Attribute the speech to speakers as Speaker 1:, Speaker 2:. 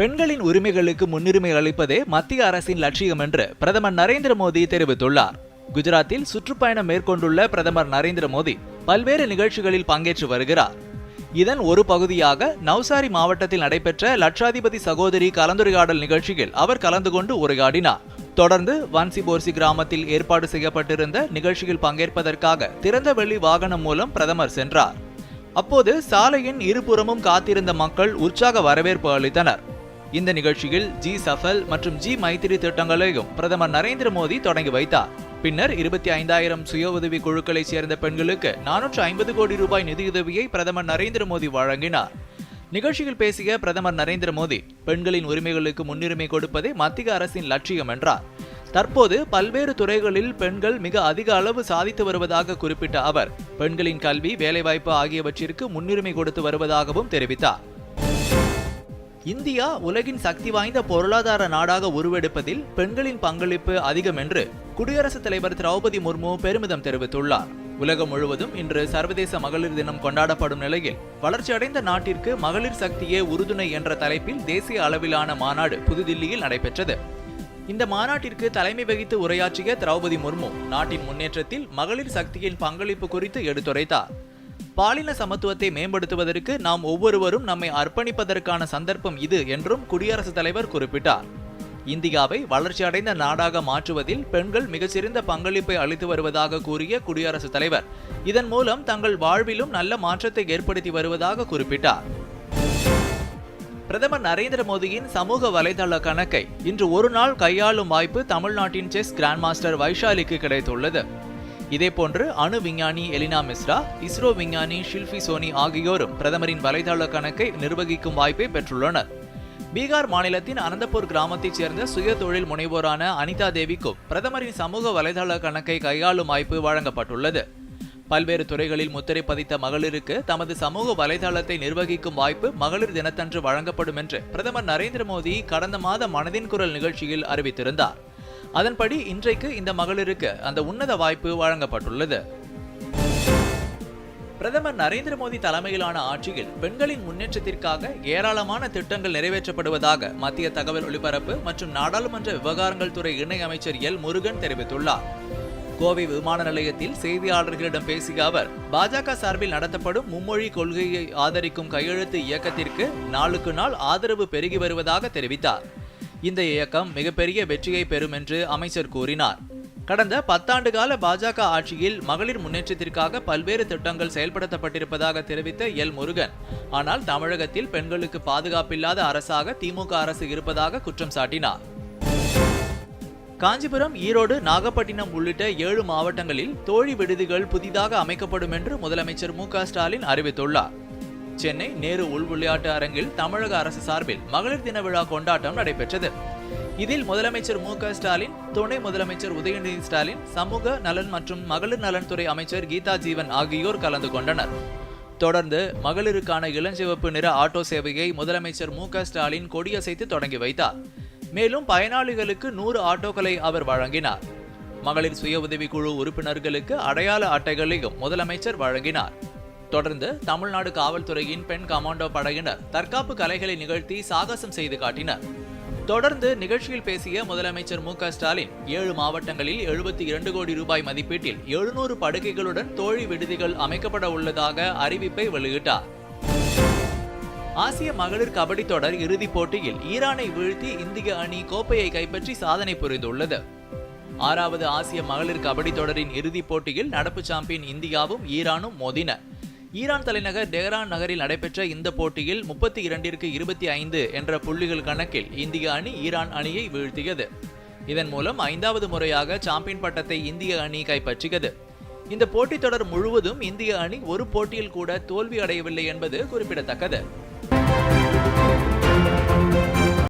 Speaker 1: பெண்களின் உரிமைகளுக்கு முன்னுரிமை அளிப்பதே மத்திய அரசின் லட்சியம் என்று பிரதமர் நரேந்திர மோடி தெரிவித்துள்ளார் குஜராத்தில் சுற்றுப்பயணம் மேற்கொண்டுள்ள பிரதமர் நரேந்திர மோடி பல்வேறு நிகழ்ச்சிகளில் பங்கேற்று வருகிறார் இதன் ஒரு பகுதியாக நவ்சாரி மாவட்டத்தில் நடைபெற்ற லட்சாதிபதி சகோதரி கலந்துரையாடல் நிகழ்ச்சியில் அவர் கலந்து கொண்டு உரையாடினார் தொடர்ந்து வான்சி போர்சி கிராமத்தில் ஏற்பாடு செய்யப்பட்டிருந்த நிகழ்ச்சியில் பங்கேற்பதற்காக திறந்த வெள்ளி வாகனம் மூலம் பிரதமர் சென்றார் அப்போது சாலையின் இருபுறமும் காத்திருந்த மக்கள் உற்சாக வரவேற்பு அளித்தனர் இந்த நிகழ்ச்சியில் ஜி சஃபல் மற்றும் ஜி மைத்திரி திட்டங்களையும் பிரதமர் நரேந்திர மோடி தொடங்கி வைத்தார் பின்னர் இருபத்தி ஐந்தாயிரம் சுய உதவி குழுக்களை சேர்ந்த பெண்களுக்கு நானூற்று ஐம்பது கோடி ரூபாய் நிதியுதவியை பிரதமர் நரேந்திர மோடி வழங்கினார் நிகழ்ச்சியில் பேசிய பிரதமர் நரேந்திர மோடி பெண்களின் உரிமைகளுக்கு முன்னுரிமை கொடுப்பதே மத்திய அரசின் லட்சியம் என்றார் தற்போது பல்வேறு துறைகளில் பெண்கள் மிக அதிக அளவு சாதித்து வருவதாக குறிப்பிட்ட அவர் பெண்களின் கல்வி வேலைவாய்ப்பு ஆகியவற்றிற்கு முன்னுரிமை கொடுத்து வருவதாகவும் தெரிவித்தார் இந்தியா உலகின் சக்தி வாய்ந்த பொருளாதார நாடாக உருவெடுப்பதில் பெண்களின் பங்களிப்பு அதிகம் என்று குடியரசுத் தலைவர் திரௌபதி முர்மு பெருமிதம் தெரிவித்துள்ளார் உலகம் முழுவதும் இன்று சர்வதேச மகளிர் தினம் கொண்டாடப்படும் நிலையில் வளர்ச்சியடைந்த நாட்டிற்கு மகளிர் சக்தியே உறுதுணை என்ற தலைப்பில் தேசிய அளவிலான மாநாடு புதுதில்லியில் நடைபெற்றது இந்த மாநாட்டிற்கு தலைமை வகித்து உரையாற்றிய திரௌபதி முர்மு நாட்டின் முன்னேற்றத்தில் மகளிர் சக்தியின் பங்களிப்பு குறித்து எடுத்துரைத்தார் பாலின சமத்துவத்தை மேம்படுத்துவதற்கு நாம் ஒவ்வொருவரும் நம்மை அர்ப்பணிப்பதற்கான சந்தர்ப்பம் இது என்றும் குடியரசுத் தலைவர் குறிப்பிட்டார் இந்தியாவை வளர்ச்சியடைந்த நாடாக மாற்றுவதில் பெண்கள் மிகச்சிறந்த பங்களிப்பை அளித்து வருவதாக கூறிய குடியரசுத் தலைவர் இதன் மூலம் தங்கள் வாழ்விலும் நல்ல மாற்றத்தை ஏற்படுத்தி வருவதாக குறிப்பிட்டார் பிரதமர் நரேந்திர மோடியின் சமூக வலைதள கணக்கை இன்று ஒரு நாள் கையாளும் வாய்ப்பு தமிழ்நாட்டின் செஸ் கிராண்ட் மாஸ்டர் வைஷாலிக்கு கிடைத்துள்ளது இதேபோன்று அணு விஞ்ஞானி எலினா மிஸ்ரா இஸ்ரோ விஞ்ஞானி ஷில்பி சோனி ஆகியோரும் பிரதமரின் வலைதள கணக்கை நிர்வகிக்கும் வாய்ப்பை பெற்றுள்ளனர் பீகார் மாநிலத்தின் அனந்தபூர் கிராமத்தைச் சேர்ந்த சுய தொழில் முனைவோரான அனிதா தேவிக்கும் பிரதமரின் சமூக வலைதள கணக்கை கையாளும் வாய்ப்பு வழங்கப்பட்டுள்ளது பல்வேறு துறைகளில் முத்திரை பதித்த மகளிருக்கு தமது சமூக வலைதளத்தை நிர்வகிக்கும் வாய்ப்பு மகளிர் தினத்தன்று வழங்கப்படும் என்று பிரதமர் நரேந்திர மோடி கடந்த மாத மனதின் குரல் நிகழ்ச்சியில் அறிவித்திருந்தார் அதன்படி இன்றைக்கு இந்த மகளிருக்கு அந்த உன்னத வாய்ப்பு வழங்கப்பட்டுள்ளது பிரதமர் நரேந்திர மோடி தலைமையிலான ஆட்சியில் பெண்களின் முன்னேற்றத்திற்காக ஏராளமான திட்டங்கள் நிறைவேற்றப்படுவதாக மத்திய தகவல் ஒலிபரப்பு மற்றும் நாடாளுமன்ற விவகாரங்கள் துறை இணையமைச்சர் எல் முருகன் தெரிவித்துள்ளார் கோவை விமான நிலையத்தில் செய்தியாளர்களிடம் பேசிய அவர் பாஜக சார்பில் நடத்தப்படும் மும்மொழி கொள்கையை ஆதரிக்கும் கையெழுத்து இயக்கத்திற்கு நாளுக்கு நாள் ஆதரவு பெருகி வருவதாக தெரிவித்தார் இந்த இயக்கம் மிகப்பெரிய வெற்றியை பெறும் என்று அமைச்சர் கூறினார் கடந்த பத்தாண்டு கால பாஜக ஆட்சியில் மகளிர் முன்னேற்றத்திற்காக பல்வேறு திட்டங்கள் செயல்படுத்தப்பட்டிருப்பதாக தெரிவித்த எல் முருகன் ஆனால் தமிழகத்தில் பெண்களுக்கு பாதுகாப்பில்லாத அரசாக திமுக அரசு இருப்பதாக குற்றம் சாட்டினார் காஞ்சிபுரம் ஈரோடு நாகப்பட்டினம் உள்ளிட்ட ஏழு மாவட்டங்களில் தோழி விடுதிகள் புதிதாக அமைக்கப்படும் என்று முதலமைச்சர் மு ஸ்டாலின் அறிவித்துள்ளார் சென்னை நேரு உள் விளையாட்டு அரங்கில் தமிழக அரசு சார்பில் மகளிர் தின விழா கொண்டாட்டம் நடைபெற்றது இதில் முதலமைச்சர் மு க ஸ்டாலின் துணை முதலமைச்சர் உதயநிதி ஸ்டாலின் சமூக நலன் மற்றும் மகளிர் நலன்துறை அமைச்சர் கீதா ஜீவன் ஆகியோர் கலந்து கொண்டனர் தொடர்ந்து மகளிருக்கான இளஞ்சிவப்பு நிற ஆட்டோ சேவையை முதலமைச்சர் மு ஸ்டாலின் கொடியசைத்து தொடங்கி வைத்தார் மேலும் பயனாளிகளுக்கு நூறு ஆட்டோக்களை அவர் வழங்கினார் மகளிர் சுய உதவிக்குழு உறுப்பினர்களுக்கு அடையாள அட்டைகளையும் முதலமைச்சர் வழங்கினார் தொடர்ந்து தமிழ்நாடு காவல்துறையின் பெண் கமாண்டோ படையினர் தற்காப்பு கலைகளை நிகழ்த்தி சாகசம் செய்து காட்டினர் தொடர்ந்து நிகழ்ச்சியில் பேசிய முதலமைச்சர் மு ஸ்டாலின் ஏழு மாவட்டங்களில் எழுபத்தி இரண்டு கோடி ரூபாய் மதிப்பீட்டில் எழுநூறு படுக்கைகளுடன் தோழி விடுதிகள் அமைக்கப்பட உள்ளதாக அறிவிப்பை வெளியிட்டார் ஆசிய மகளிர் கபடி தொடர் இறுதிப் போட்டியில் ஈரானை வீழ்த்தி இந்திய அணி கோப்பையை கைப்பற்றி சாதனை புரிந்துள்ளது ஆறாவது ஆசிய மகளிர் கபடி தொடரின் இறுதிப் போட்டியில் நடப்பு சாம்பியன் இந்தியாவும் ஈரானும் மோதின ஈரான் தலைநகர் டெஹரான் நகரில் நடைபெற்ற இந்த போட்டியில் முப்பத்தி இரண்டிற்கு இருபத்தி ஐந்து என்ற புள்ளிகள் கணக்கில் இந்திய அணி ஈரான் அணியை வீழ்த்தியது இதன் மூலம் ஐந்தாவது முறையாக சாம்பியன் பட்டத்தை இந்திய அணி கைப்பற்றியது இந்த போட்டித் தொடர் முழுவதும் இந்திய அணி ஒரு போட்டியில் கூட தோல்வி அடையவில்லை என்பது குறிப்பிடத்தக்கது